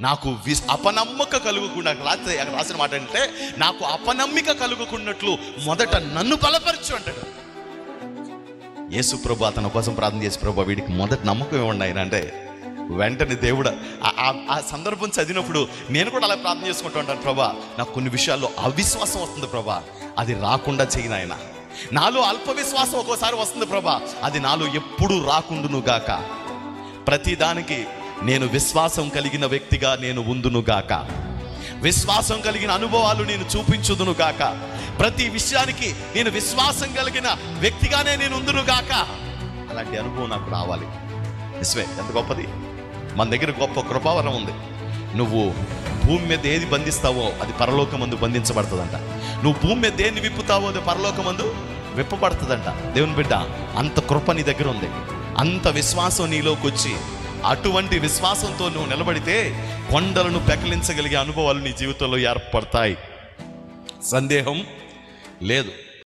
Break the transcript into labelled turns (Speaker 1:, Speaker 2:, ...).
Speaker 1: నాకు విస్ అపనమ్మక కలుగుకుండా రాత్రి అక్కడ రాసిన మాట అంటే నాకు అపనమ్మిక కలుగుకున్నట్లు మొదట నన్ను బలపరచు అంటాడు. యేసు ప్రభు అతని కోసం ప్రార్థన చేసి ప్రభు వీడికి మొదటి నమ్మకం ఇవ్వండి ఆయన అంటే వెంటనే దేవుడు ఆ- ఆ- సందర్భం చదివినప్పుడు నేను కూడా అలా ప్రార్థన చేసుకుంటూ ఉంటాను ప్రభా నాకు కొన్ని విషయాల్లో అవిశ్వాసం వస్తుంది ప్రభా అది రాకుండా చేయను ఆయన. నాలో అల్ప విశ్వాసం ఒక్కోసారి వస్తుంది ప్రభా అది నాలో ఎప్పుడు రాకుండును గాక. ప్రతి దానికి నేను విశ్వాసం కలిగిన వ్యక్తిగా నేను ఉందును గాక. విశ్వాసం కలిగిన అనుభవాలు నేను చూపించుదును గాక. ప్రతి విషయానికి నేను విశ్వాసం కలిగిన వ్యక్తిగానే నేను ఉందును గాక. అలాంటి అనుభవం నాకు రావాలి. నిజమే ఎంత గొప్పది. మన దగ్గర గొప్ప కృపావరం ఉంది. నువ్వు భూమి మీద ఏది బంధిస్తావో అది పరలోకమందు బంధించబడుతుందంట. నువ్వు భూమి మీద దేన్ని విప్పుతావో అది పరలోకమందు విప్పబడుతుందంట. దేవుని బిడ్డ అంత కృప నీ దగ్గర ఉంది. అంత విశ్వాసం నీలోకి వచ్చి అటువంటి విశ్వాసంతో నువ్వు నిలబడితే కొండలను పెకలించగలిగే అనుభవాలు నీ జీవితంలో ఏర్పడతాయి. సందేహం లేదు.